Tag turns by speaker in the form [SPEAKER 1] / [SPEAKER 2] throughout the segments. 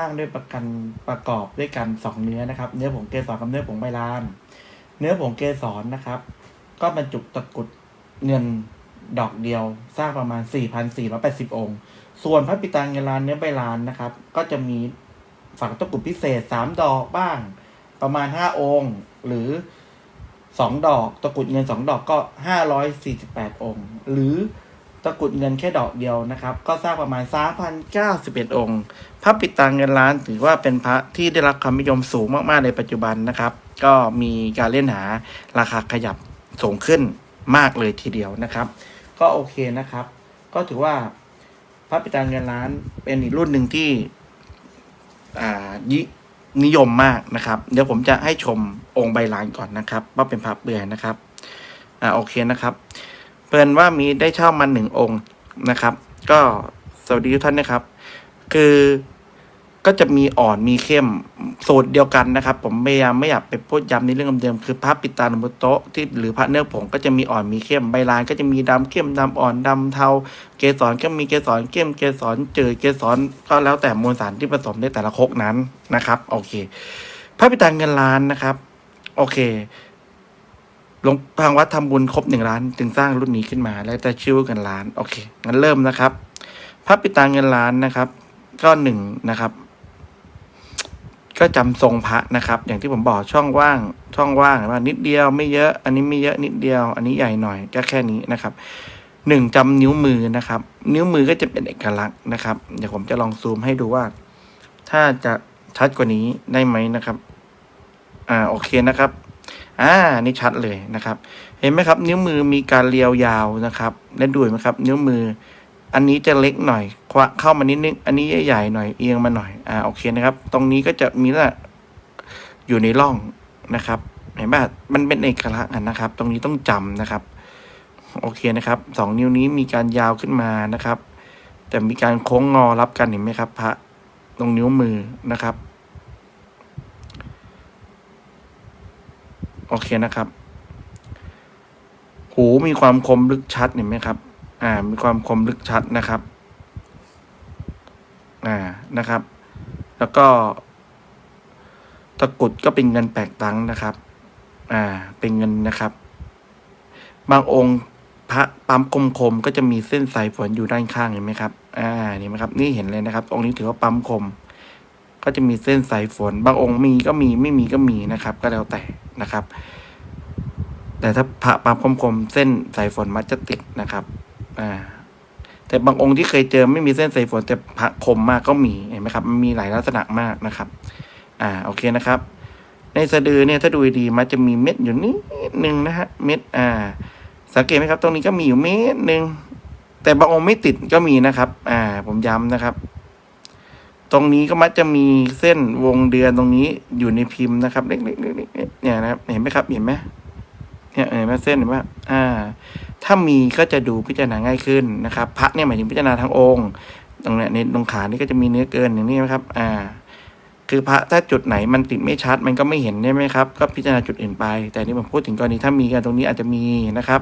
[SPEAKER 1] สร้างด้วยประกันประกอบด้วยกันสองเนื้อนะครับ เนื้อผงเกสรกับเนื้อผงใบลาน เนื้อผงเกสรนะครับ ก็บรรจุตะกุดเงินดอกเดียวสร้างประมาณ 4,480 องค์ ส่วนพระปิตาเงินลานเนื้อใบลานนะครับ ก็จะมีฝังตะกุดพิเศษ 3 ดอกบ้าง ประมาณ 5 องค์ หรือ 2 ดอกตะกุดเงิน 2 ดอกก็ 548 องค์ หรือ กุดเงินแค่ดอกเดียวนะครับ ก็สร้างประมาณ 3,091 องค์ พระปิดตาเงินล้านถือว่าเป็นพระที่ได้รับความนิยมสูงมากๆในปัจจุบันนะครับ ก็มีการเล่นหาราคาขยับสูงขึ้นมากเลยทีเดียวนะครับ ก็โอเคนะครับ ก็ถือว่าพระปิดตาเงินล้านเป็นอีกรุ่นหนึ่งที่อ่ายินิยมมากนะครับ เดี๋ยวผมจะให้ชมองค์ใบลานก่อนนะครับ ว่าเป็นพระเปื่อยนะครับ อ่าโอเคนะครับ เปินว่ามีได้เช่ามาหนึ่งองค์นะครับ ก็สวัสดีทุกท่านนะครับ คือก็จะมีอ่อนมีเข้มสูตรเดียวกันนะครับ ผมพยายามไม่อยากไปพูดย้ำในเรื่องเดิมๆคือพระปิตาลมุโตะที่หรือพระเนื้อผงก็จะมีอ่อนมีเข้มใบลานก็จะมีดำเข้มดำอ่อนดำเทา เกสรก็มีเกสรเข้มเกสรเจืดเกสรก็แล้วแต่มวลสารที่ผสมในแต่ละคกนั้นนะครับ โอเค พระปิตาเงินล้านนะครับ โอเค ลงทางวัดทำบุญครบหนึ่งล้าน จึงสร้างรุ่นนี้ขึ้นมา แล้วจะชื่อว่าเงินล้าน โอเค งั้นเริ่มนะครับพระปิตาเงินล้านนะครับ ก็หนึ่งนะครับ ก็จำทรงพระนะครับ อย่างที่ผมบอกช่องว่าง ช่องว่างว่านิดเดียวไม่เยอะ อันนี้ไม่เยอะนิดเดียว อันนี้ใหญ่หน่อยก็แค่นี้นะครับหนึ่งจำนิ้วมือนะครับ นิ้วมือก็จะเป็นเอกลักษณ์นะครับ เดี๋ยวผมจะลองซูมให้ดูว่า ถ้าจะชัดกว่านี้ได้ไหมนะครับ อ่าโอเคนะครับ อ่านี่ชัดเลยนะครับ เห็นไหมครับ นิ้วมือมีการเรียวยาวนะครับและดูเห็นไหมครับ นิ้วมือ อันนี้จะเล็กหน่อยควักเข้ามานิดนึงอันนี้ใหญ่ๆหน่อยเอียงมาหน่อยอ่าโอเคนะครับ ตรงนี้ก็จะมีละอยู่ในร่องนะครับเห็นป่ะมันเป็นเอกลักษณ์นะครับ ตรงนี้ต้องจำนะครับ โอเคนะครับสองนิ้วนี้มีการยาวขึ้นมานะครับ แต่มีการโค้งงอรับกันเห็นไหมครับ พระตรงนิ้วมือนะครับ โอเคนะครับ หูมีความคมลึกชัดเห็นไหมครับ อ่า มีความคมลึกชัดนะครับ อ่านะครับ แล้วก็ ตะกรุดก็เป็นเงินแปลกตังค์นะครับ อ่า เป็นเงินนะครับ บางองค์พระปั๊มคมคมก็จะมีเส้นสายฝนอยู่ด้านข้างเห็นไหมครับ อ่า นี่ไหมครับ นี่เห็นเลยนะครับ องค์นี้ถือว่าปั๊มคม ก็จะมีเส้นสายฝน บางองค์มีก็มีไม่มีก็มีนะครับ ก็แล้วแต่นะครับ แต่ถ้าพระปั๊มคมคมๆเส้นสายฝนมักจะติดนะครับอ่าแต่บางองค์ที่เคยเจอไม่มีเส้นสายฝนแต่พระคมมากก็มีเห็นไหมครับมันมีหลายลักษณะมากนะครับ อ่าโอเคนะครับ ในสะดือเนี่ยถ้าดูดีมันจะมีเม็ดอยู่นิดนึงนะฮะเม็ดอ่า สังเกตไหมครับ ตรงนี้ก็มีอยู่เม็ดหนึ่งแต่บางองค์ไม่ติดก็มีนะครับ อ่า ผมย้ำนะครับ ตรงนี้ก็มักจะมีเส้นวงเดือนตรงนี้อยู่ในพิมพ์นะครับ เล็กๆเนี่ยนะครับ เห็นไหมครับ เห็นไหมเนี่ยเห็นไหมเส้นเห็นไหมอ่า ถ้ามีก็จะดูพิจารณาง่ายขึ้นนะครับ พระเนี่ยหมายถึงพิจารณาทั้งองค์ ตรงเนี้ยในตรงขานี่ก็จะมีเนื้อเกินอย่างนี้นะครับ อ่า คือพระถ้าจุดไหนมันติดไม่ชัด มันก็ไม่เห็นใช่ไหมครับ ก็พิจารณาจุดอื่นไป แต่นี่ผมพูดถึงกรณีถ้ามีกันตรงนี้อาจจะมีนะครับ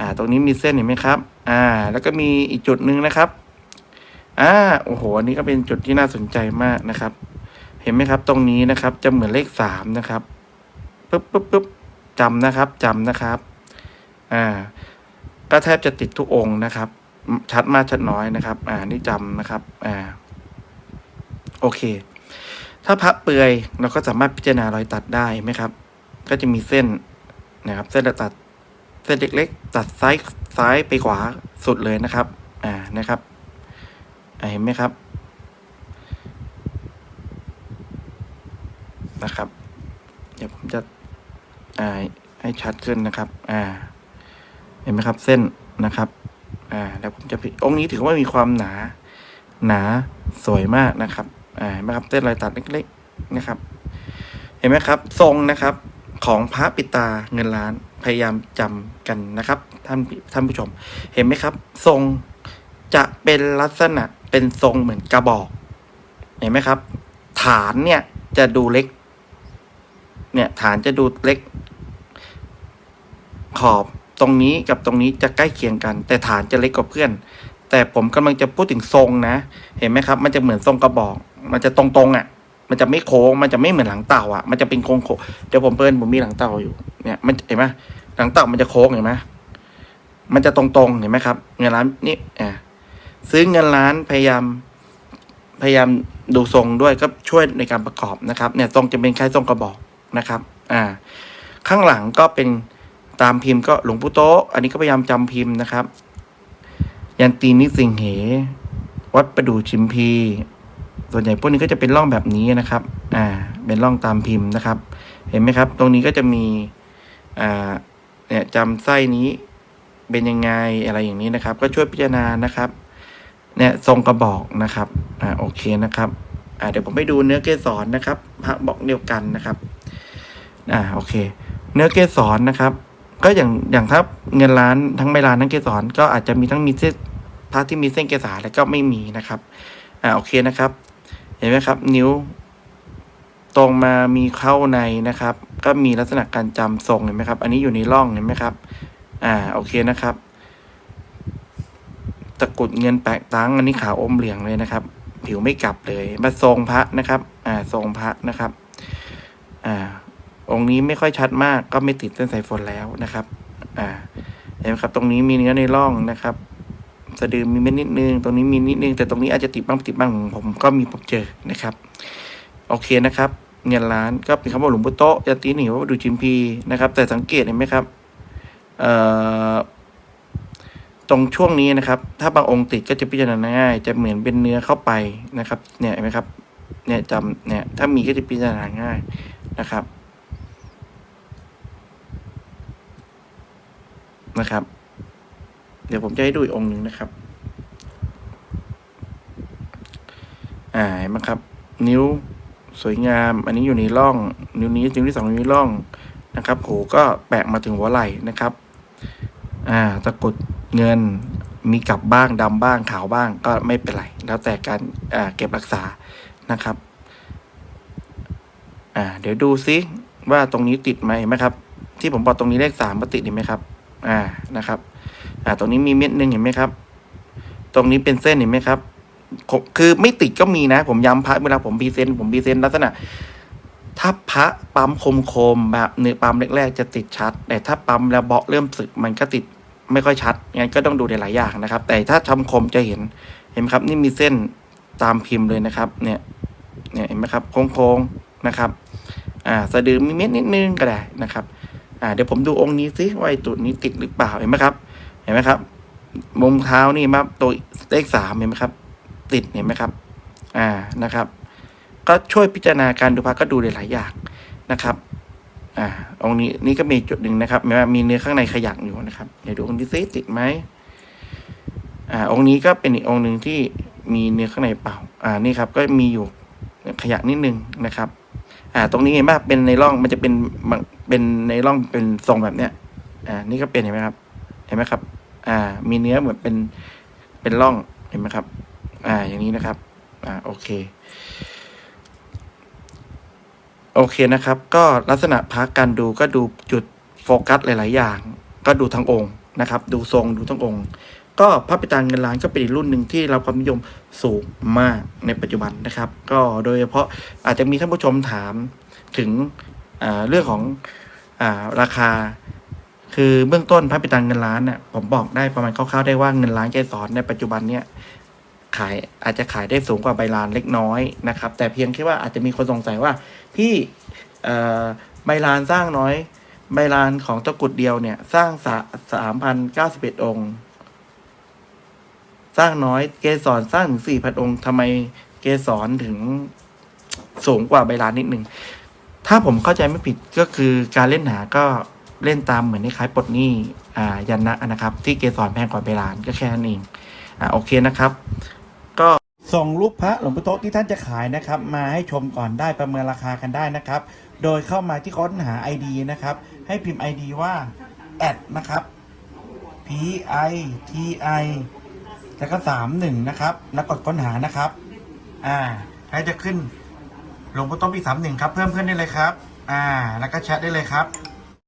[SPEAKER 1] อ่า ตรงนี้มีเส้นเห็นไหมครับ อ่า แล้วก็มีอีกจุดหนึ่งนะครับ อ่าโอ้โหอันนี้ก็เป็นจุดที่น่าสนใจมากนะครับ เห็นไหมครับตรงนี้นะครับ จะเหมือนเลขสามนะครับปึ๊บปึ๊บปึ๊บจำนะครับจำนะครับ อ่า ก็แทบจะติดทุกองค์นะครับ ชัดมากชัดน้อยนะครับ อ่านี่จำนะครับ อ่า โอเค ถ้าพระเปลือยเราก็สามารถพิจารณารอยตัดได้ไหมครับ ก็จะมีเส้นนะครับ เส้นตัด เส้นเล็กๆตัดซ้ายซ้ายไปขวาสุดเลยนะครับ อ่านะครับ เห็นไหมครับ นะครับ เดี๋ยวผมจะอ่าให้ชัดขึ้นนะครับ อ่า เห็นไหมครับ เส้นนะครับ อ่าแล้วผมจะพิองค์นี้ถือว่ามีความหนา หนาสวยมากนะครับ อ่าเห็นไหมครับ เส้นรอยตัดเล็กๆนะครับ เห็นไหมครับ ทรงนะครับของพระปิตาเงินล้านพยายามจำกันนะครับ ท่านท่านผู้ชม เห็นไหมครับ ทรง จะเป็นลักษณะเป็นทรงเหมือนกระบอก เห็นไหมครับ ฐานเนี่ยจะดูเล็ก เนี่ยฐานจะดูเล็ก ขอบตรงนี้กับตรงนี้จะใกล้เคียงกัน แต่ฐานจะเล็กกว่าเพื่อน แต่ผมกำลังจะพูดถึงทรงนะ เห็นไหมครับ มันจะเหมือนทรงกระบอก มันจะตรงๆอะ มันจะไม่โค้ง มันจะไม่เหมือนหลังเต่าอะ มันจะเป็นโค้งโค้งเดี๋ยวผมเปิดผมมีหลังเต่าอยู่ เนี่ย มันเห็นไหมหลังเต่ามันจะโค้งเห็นไหมมันจะตรงๆเห็นไหมครับเงินล้านนี่อ่า ซื้อเงินล้านพยายามพยายามดูทรงด้วยก็ช่วยในการประกอบนะครับ เนี่ยทรงจะเป็นคล้ายทรงกระบอกนะครับ อ่า ข้างหลังก็เป็นตามพิมพ์ก็หลวงปู่โตอันนี้ก็พยายามจำพิมพ์นะครับ ยันตีนิสิงเห วัดประดู่ชิมพีส่วนใหญ่พวกนี้ก็จะเป็นร่องแบบนี้นะครับ อ่า เป็นร่องตามพิมพ์นะครับ เห็นไหมครับ ตรงนี้ก็จะมี อ่า เนี่ยจำไส้นี้เป็นยังไงอะไรอย่างนี้นะครับ ก็ช่วยพิจารณานะครับ เนี่ยทรงกระบอกนะครับอ่าโอเคนะครับอ่าเดี๋ยวผมไปดูเนื้อเกสรนะครับพระบอกเดียวกันนะครับอ่าโอเค เนื้อเกสรนะครับ ก็อย่างอย่างถ้าเงินล้านทั้งใบลานทั้งเกสรก็อาจจะมีทั้งมีเส้นพระที่มีเส้นเกสาแล้วก็ไม่มีนะครับอ่าโอเคนะครับ เห็นไหมครับ นิ้ว ตรงมามีเข้าในนะครับ ก็มีลักษณะการจำทรงเห็นไหมครับ อันนี้อยู่ในร่องเห็นไหมครับ อ่าโอเคนะครับ ตะกุดเงินแปะตังอันนี้ขาวอมเหลืองเลยนะครับ ผิวไม่กลับเลย มาทรงพระนะครับ อ่าทรงพระนะครับ อ่า องค์นี้ไม่ค่อยชัดมาก ก็ไม่ติดเส้นสายฝนแล้วนะครับ อ่าเห็นไหมครับ ตรงนี้มีเนื้อในร่องนะครับสะดือมีเม็ดนิดนึง ตรงนี้มีนิดนึง แต่ตรงนี้อาจจะติดบ้างติดบ้างผมก็มีพบเจอนะครับ โอเคนะครับ เงินล้านก็เป็นคำว่าหลวงปู่โตยาตีหนีว่าดูจิมพีนะครับ แต่สังเกตเห็นไหมครับ เอ่อ ตรงช่วงนี้นะครับ ถ้าบางองค์ติดก็จะพิจารณาง่าย จะเหมือนเป็นเนื้อเข้าไปนะครับ เนี่ยเห็นไหมครับ เนี่ยจำเนี่ยถ้ามีก็จะพิจารณาง่ายนะครับนะครับ เดี๋ยวผมจะให้ดูอีกองค์หนึ่งนะครับ อ่าเห็นไหมครับ นิ้วสวยงาม อันนี้อยู่ในร่อง นิ้วนี้นิ้วที่สองนิ้วร่องนะครับโหก็แปะมาถึงหัวไหล่นะครับ อ่าตะกุด เงินมีกลับบ้างดำบ้างขาวบ้างก็ไม่เป็นไร แล้วแต่การอ่าเก็บรักษานะครับอ่าเดี๋ยวดูซิว่าตรงนี้ติดไหมเห็นไหมครับ ที่ผมบอกตรงนี้เลขสามมาติดเห็นไหมครับ อ่านะครับ อ่า ตรงนี้มีเม็ดหนึ่งเห็นไหมครับ ตรงนี้เป็นเส้นเห็นไหมครับคือไม่ติดก็มีนะ ผมย้ำพระเวลาผมพรีเซนต์ผมพรีเซนต์ลักษณะ ถ้าพระปั๊มคมคมๆแบบเนื้อปั๊มแรกๆจะติดชัด แต่ถ้าปั๊มแล้วเบาะเริ่มสึกมันก็ติด ไม่ค่อยชัดงั้นก็ต้องดูในหลายอย่างนะครับ แต่ถ้าทำคมจะเห็นเห็นไหมครับนี่มีเส้นตามพิมพ์เลยนะครับ เนี่ยเนี่ยเห็นไหมครับโค้งๆนะครับอ่าสะดือมีเม็ดนิดนึงก็ได้นะครับอ่าเดี๋ยวผมดูองค์นี้ซิว่าไอ้ตุดนี้ติดหรือเปล่าเห็นไหมครับ เห็นไหมครับ มุมเท้านี่มาตัวเลขสามเห็นไหมครับ ติดเห็นไหมครับ อ่านะครับ ก็ช่วยพิจารณาการดูพระก็ดูได้หลายอย่างนะครับ อ่าองนี้นี่ก็มีจุดหนึ่งนะครับแม้ว่ามีเนื้อข้างในขยักอยู่นะครับเดี๋ยวดูองค์นี้ซิติดไหมอ่า องค์นี้ก็เป็นอีกองค์หนึ่งที่มีเนื้อข้างในเปล่า อ่า นี่ครับ ก็มีอยู่ขยักนิดนึงนะครับ อ่า ตรงนี้เห็นไหมเป็นในร่องมันจะเป็นเป็นในร่องเป็นทรงแบบเนี้ย อ่า นี่ก็เป็นเห็นไหมครับ เห็นไหมครับ อ่า มีเนื้อเหมือนเป็นเป็นร่องเห็นไหมครับ อ่า อย่างนี้นะครับ อ่า โอเค โอเคนะครับ ก็ลักษณะพักการดูก็ดูจุดโฟกัสหลาย ๆ อย่าง ก็ดูทั้งองค์นะครับ ดูทรงดูทั้งองค์ ก็พระปิตาเงินล้านก็เป็นอีกรุ่นหนึ่งที่เราความนิยมสูงมากในปัจจุบันนะครับ ก็โดยเฉพาะอาจจะมีท่านผู้ชมถามถึงเรื่องของอาราคา คือเบื้องต้นพระปิตาเงินล้านเนี่ยผมบอกได้ประมาณคร่าว ๆ ได้ว่าเงินล้านแกสอนในปัจจุบันเนี่ย ขายอาจจะขายได้สูงกว่าใบลานเล็กน้อยนะครับ แต่เพียงแค่ว่าอาจจะมีคนสงสัยว่าพี่ใบลานสร้างน้อย ใบลานของตะกุดเดียวเนี่ย สร้างสามพันเก้าสิบเอ็ดองค์ สร้างน้อยเกสรสร้างถึงสี่พันองค์ทำไมเกสรถึงสูงกว่าใบลานนิดหนึ่งถ้าผมเข้าใจไม่ผิดก็คือการเล่นหาก็เล่นตามเหมือนคล้ายปลดหนี้อ่ายันนะนะครับ ที่เกสรแพงกว่าใบลานก็แค่นั้นเองอ่าโอเคนะครับ ส่งรูปพระหลวงปู่โตที่ท่านจะขายนะครับ มาให้ชมก่อนได้ประเมินราคากันได้นะครับ โดยเข้ามาที่ค้นหา ID นะครับ ให้พิมพ์ ID ว่าแอดนะครับ P I T I แล้วก็สามหนึ่งนะครับ แล้วกดค้นหานะครับ อ่าแล้วจะขึ้นหลวงปู่โตปีสามหนึ่งครับ เพิ่มเพื่อนได้เลยครับ อ่า แล้วก็แชทได้เลยครับ